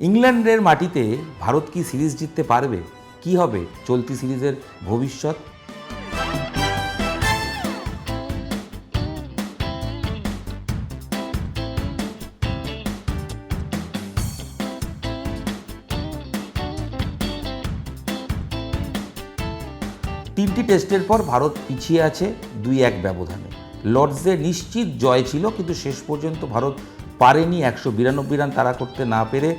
ইংল্যান্ডের মাটিতে ভারত কি সিরিজ জিততে পারবে? কি হবে চলতি সিরিজের ভবিষ্যৎ? তিনটি টেস্টের পর ভারত পিছিয়ে আছে দুই এক ব্যবধানে। লর্ডসে নিশ্চিত জয় ছিল, কিন্তু শেষ পর্যন্ত ভারত পারেনি একশো বিরানব্বই রান তারা করতে না পেরে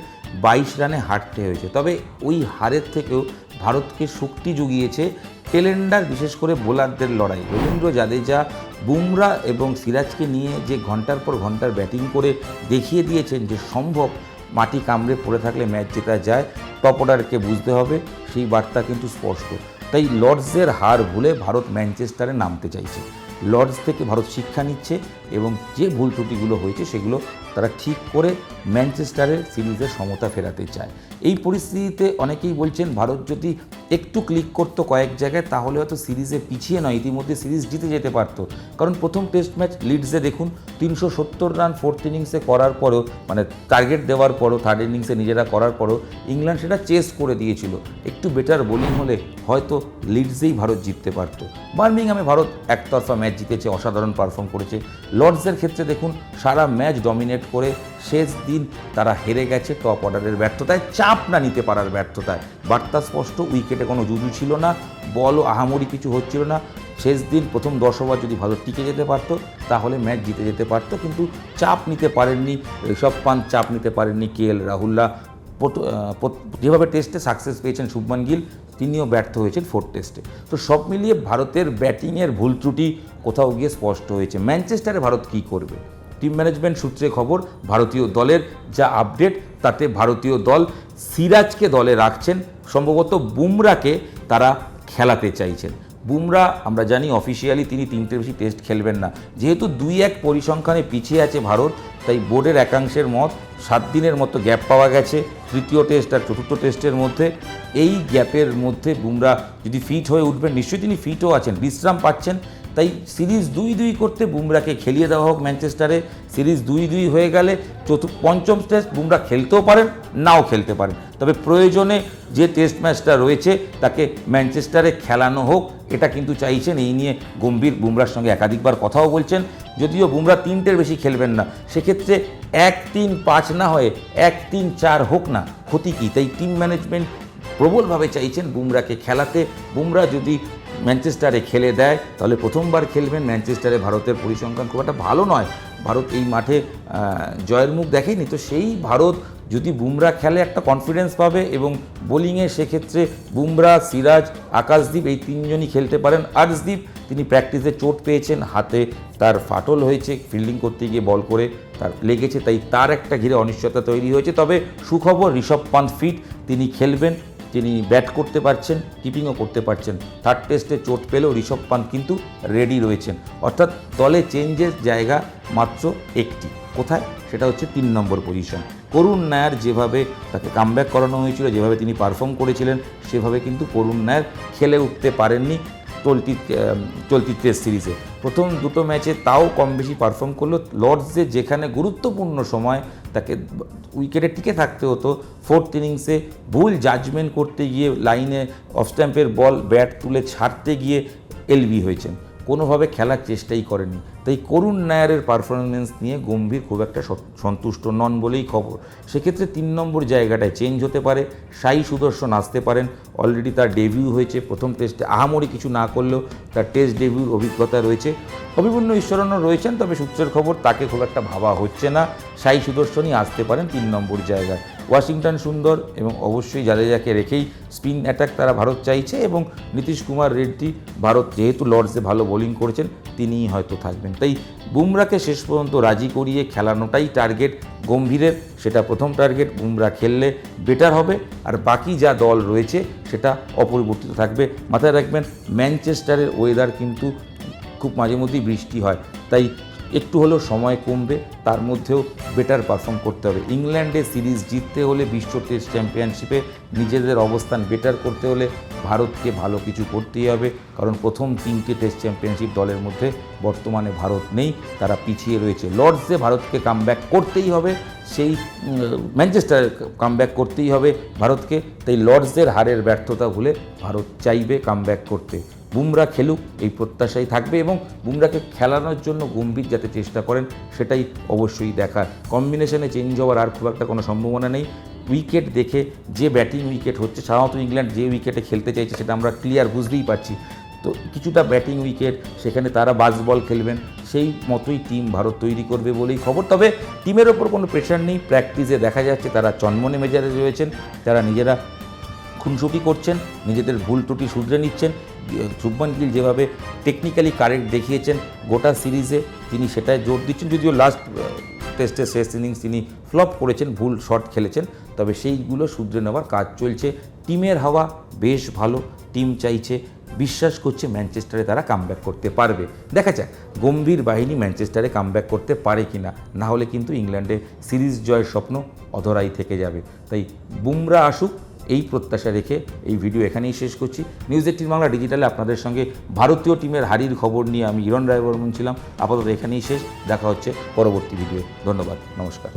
বাইশ রানে হারতে হয়েছে। তবে ওই হারের থেকেও ভারতকে শক্তি জুগিয়েছে টেলেন্ডার বিশেষ করে বোলারদের লড়াই। রবীন্দ্র জাদেজা বুমরা এবং সিরাজকে নিয়ে যে ঘণ্টার পর ঘণ্টার ব্যাটিং করে দেখিয়ে দিয়েছেন যে সম্ভব মাটি কামড়ে পড়ে থাকলে ম্যাচ জেতা যায়, টপ অর্ডারকে বুঝতে হবে, সেই বার্তা কিন্তু স্পষ্ট। তাই লর্ডসের হার ভুলে ভারত ম্যানচেস্টারে নামতে চাইছে। লর্ডস থেকে ভারত শিক্ষা নিচ্ছে এবং যে ভুল ত্রুটিগুলো হয়েছে সেগুলো তারা ঠিক করে ম্যানচেস্টারের সিরিজে সমতা ফেরাতে চায়। এই পরিস্থিতিতে অনেকেই বলছেন, ভারত যদি একটু ক্লিক করতো কয়েক জায়গায়, তাহলে হয়তো সিরিজে পিছিয়ে নয়, ইতিমধ্যে সিরিজ জিতে যেতে পারতো। কারণ প্রথম টেস্ট ম্যাচ লিডসে দেখুন, তিনশো সত্তর রান ফোর্থ ইনিংসে করার পরও মানে টার্গেট দেওয়ার পরও থার্ড ইনিংসে নিজেরা করার পরও, ইংল্যান্ড সেটা চেস করে দিয়েছিল। একটু বেটার বোলিং হলে হয়তো লিডসেই ভারত জিততে পারতো। বার্মিংহামে ভারত একতরফা ম্যাচ জিতেছে, অসাধারণ পারফর্ম করেছে। লর্ডসের ক্ষেত্রে দেখুন, সারা ম্যাচ ডমিনেট করে শেষ দিন তারা হেরে গেছে টপ অর্ডারের ব্যর্থতায়। চাপ না নিতে পারার ব্যর্থতায়। বার্তা স্পষ্ট উইকেটে কোনো জুজু ছিল না, বলও আহামরি কিছু হচ্ছিল না। শেষ দিন প্রথম দশ ওভার যদি ভালো টিকে যেতে পারতো, তাহলে ম্যাচ জিতে যেতে পারতো, কিন্তু চাপ নিতে পারেননি, ঋষভ পান্ত চাপ নিতে পারেননি কে এল রাহুল্লা যেভাবে টেস্টে সাকসেস পেয়েছেন শুভমান গিল, তিনিও ব্যর্থ হয়েছেন ফোর্থ টেস্টে তো সব মিলিয়ে ভারতের ব্যাটিংয়ের ভুল ত্রুটি কোথাও গিয়ে স্পষ্ট হয়েছে। ম্যানচেস্টারে ভারত কী করবে? টিম ম্যানেজমেন্ট সূত্রে খবর, ভারতীয় দলের যা আপডেট, তাতে ভারতীয় দল সিরাজকে দলে রাখছেন। সম্ভবত বুমরাকে তারা খেলাতে চাইছেন। বুমরা, আমরা জানি অফিসিয়ালি তিনি তিনটের বেশি টেস্ট খেলবেন না। যেহেতু দুই এক পরিসংখ্যানে পিছিয়ে আছে ভারত, তাই বোর্ডের একাংশের মত সাত দিনের মতো গ্যাপ পাওয়া গেছে তৃতীয় টেস্ট আর চতুর্থ টেস্টের মধ্যে। এই গ্যাপের মধ্যে বুমরা যদি ফিট হয়ে উঠবেন, নিশ্চয়ই তিনি ফিটও আছেন, বিশ্রাম পাচ্ছেন। তাই সিরিজ দুই দুই করতে বুমরাকে খেলিয়ে দেওয়া হোক ম্যানচেস্টারে। সিরিজ দুই দুই হয়ে গেলে চতুর্থ পঞ্চম টেস্ট বুমরা খেলতেও পারেন, নাও খেলতে পারেন। তবে প্রয়োজনে যে টেস্ট ম্যাচটা রয়েছে তাকে ম্যানচেস্টারে খেলানো হোক, এটা কিন্তু চাইছেন এই নিয়ে গম্ভীর বুমরার সঙ্গে একাধিকবার কথাও বলছেন। যদিও বুমরা তিনটের বেশি খেলবেন না, সেক্ষেত্রে এক তিন পাঁচ না হয়ে এক তিন চার হোক না, ক্ষতি কী? তাই টিম ম্যানেজমেন্ট প্রবলভাবে চাইছেন বুমরাকে খেলাতে। বুমরা যদি ম্যানচেস্টারে খেলে দেয়, তাহলে প্রথমবার খেলবেন ম্যানচেস্টারে ভারতের পরিসংখ্যান খুব একটা ভালো নয়। ভারত এই মাঠে জয়ের মুখ দেখেনি, তো সেই ভারত যদি বুমরা খেলে একটা কনফিডেন্স পাবে এবং বোলিংয়ে সেক্ষেত্রে বুমরা, সিরাজ আকাশদ্বীপ এই তিনজনই খেলতে পারেন। আর্শদীপ তিনি প্র্যাকটিসে চোট পেয়েছেন, হাতে তার ফাটল হয়েছে ফিল্ডিং করতে গিয়ে বল করে তার লেগেছে, তাই তার একটা ঘিরে অনিশ্চয়তা তৈরি হয়েছে। তবে সুখবর ঋষভ পান্ত ফিট, তিনি খেলবেন। তিনি ব্যাট করতে পারছেন, কিপিংও করতে পারছেন। থার্ড টেস্টে চোট পেলেও ঋষভ পান্ত কিন্তু রেডি রয়েছেন। অর্থাৎ দলে চেঞ্জের জায়গা মাত্র একটি। কোথায়? সেটা হচ্ছে তিন নম্বর পজিশন করুণ নায়ার যেভাবে তাকে কামব্যাক করানো হয়েছিল, যেভাবে তিনি পারফর্ম করেছিলেন, সেভাবে কিন্তু করুণ নায়ার খেলে উঠতে পারেননি। চলতি চলতি টেস্ট সিরিজে। প্রথম দুটো ম্যাচে তাও কম বেশি পারফর্ম করল। লর্ডসে যেখানে গুরুত্বপূর্ণ সময় তাকে উইকেটে টিকে থাকতে হতো ফোর্থ ইনিংসে ভুল জাজমেন্ট করতে গিয়ে লাইনে অফ স্ট্যাম্পের বল ব্যাট তুলে ছাড়তে গিয়ে এলবি হয়েছেন। কোনোভাবে খেলার চেষ্টাই করেনি তাই করুণ নায়ারের পারফরমেন্স নিয়ে গম্ভীর খুব একটা সন্তুষ্ট নন বলেই খবর। সেক্ষেত্রে তিন নম্বর জায়গাটায় চেঞ্জ হতে পারে সাই সুদর্শন আসতে পারেন। অলরেডি তার ডেবিউ হয়েছে, প্রথম টেস্টে আহামরি কিছু না করলেও তার টেস্ট ডেবিউর অভিজ্ঞতা রয়েছে। অভিপন্ন ঈশ্বরণও রয়েছেন, তবে সূত্রের খবর তাকে খুব একটা ভাবা হচ্ছে না। সাই সুদর্শনই আসতে পারেন তিন নম্বর জায়গায়। ওয়াশিংটন সুন্দর এবং অবশ্যই জাদেজাকে রেখেই স্পিন অ্যাটাক তারা ভারত চাইছে এবং নীতিশ কুমার রেড্ডি ভারত যেহেতু লর্ডসে ভালো বোলিং করেছেন, তিনিই হয়তো থাকবেন। তাই বুমরাকে শেষ পর্যন্ত রাজি করিয়ে খেলানোটাই টার্গেট গম্ভীরের। সেটা প্রথম টার্গেট বুমরা খেললে বেটার হবে। আর বাকি যা দল রয়েছে, সেটা অপরিবর্তিত থাকবে। মাথায় রাখবেন, ম্যানচেস্টারের ওয়েদার কিন্তু খুব মাঝে মধ্যেই বৃষ্টি হয়। তাই একটু হলেও সময় কমবে, তার মধ্যেও বেটার পারফর্ম করতে হবে। ইংল্যান্ডে সিরিজ জিততে হলে বিশ্ব টেস্ট চ্যাম্পিয়নশিপে নিজেদের অবস্থান বেটার করতে হলে ভারতকে ভালো কিছু করতেই হবে, কারণ প্রথম তিনটে টেস্ট চ্যাম্পিয়নশিপ দলের মধ্যে বর্তমানে ভারত নেই, তারা পিছিয়ে রয়েছে। লর্ডসে ভারতকে কামব্যাক করতেই হবে, সেই ম্যানচেস্টার কামব্যাক করতেই হবে ভারতকে, তাই লর্ডসের হারের ব্যর্থতা ভুলে ভারত চাইবে কামব্যাক করতে। বুমরা খেলুক, এই প্রত্যাশাই থাকবে এবং বুমরাকে খেলানোর জন্য গম্ভীর যাতে চেষ্টা করেন, সেটাই অবশ্যই দেখার। কম্বিনেশনে চেঞ্জ হওয়ার আর খুব একটা কোনো সম্ভাবনা নেই। উইকেট দেখে যে ব্যাটিং উইকেট হচ্ছে, সাধারণত ইংল্যান্ড যে উইকেটে খেলতে চাইছে সেটা আমরা ক্লিয়ার বুঝতেই পারছি। তো কিছুটা ব্যাটিং উইকেট সেখানে তারা বাস বল খেলবেন, সেই মতোই টিম ভারত তৈরি করবে বলেই খবর। তবে টিমের ওপর কোনো প্রেশার নেই প্র্যাকটিসে দেখা যাচ্ছে তারা চন্মনে মেজাজে রয়েছেন, তারা নিজেরা খুনসুটি করছেন, নিজেদের ভুল ত্রুটি শুধরে নিচ্ছেন শুভমান গিল যেভাবে টেকনিক্যালি কারেক্ট দেখিয়েছেন গোটা সিরিজে তিনি সেটাই জোর দিচ্ছেন, যদিও লাস্ট টেস্টে শেষ ইনিংস তিনি ফ্লপ করেছেন, ভুল শট খেলেছেন, তবে সেইগুলো শুধরে নেওয়ার কাজ চলছে। টিমের হাওয়া বেশ ভালো, টিম চাইছে, বিশ্বাস করছে ম্যানচেস্টারে তারা কামব্যাক করতে পারবে। দেখা যাক, গম্ভীর বাহিনী ম্যানচেস্টারে কামব্যাক করতে পারে কি না না হলে কিন্তু ইংল্যান্ডে সিরিজ জয়ের স্বপ্ন অধরাই থেকে যাবে। তাই বুমরা আসুক এই প্রত্যাশা রেখে এই ভিডিও এখানেই শেষ করছি। নিউজ এইটিন বাংলা ডিজিটালে আপনাদের সঙ্গে ভারতীয় টিমের হারির খবর নিয়ে আমি হিরণ রায় বর্মন ছিলাম। আপাতত এখানেই শেষ। দেখা হচ্ছে পরবর্তী ভিডিও ধন্যবাদ। নমস্কার।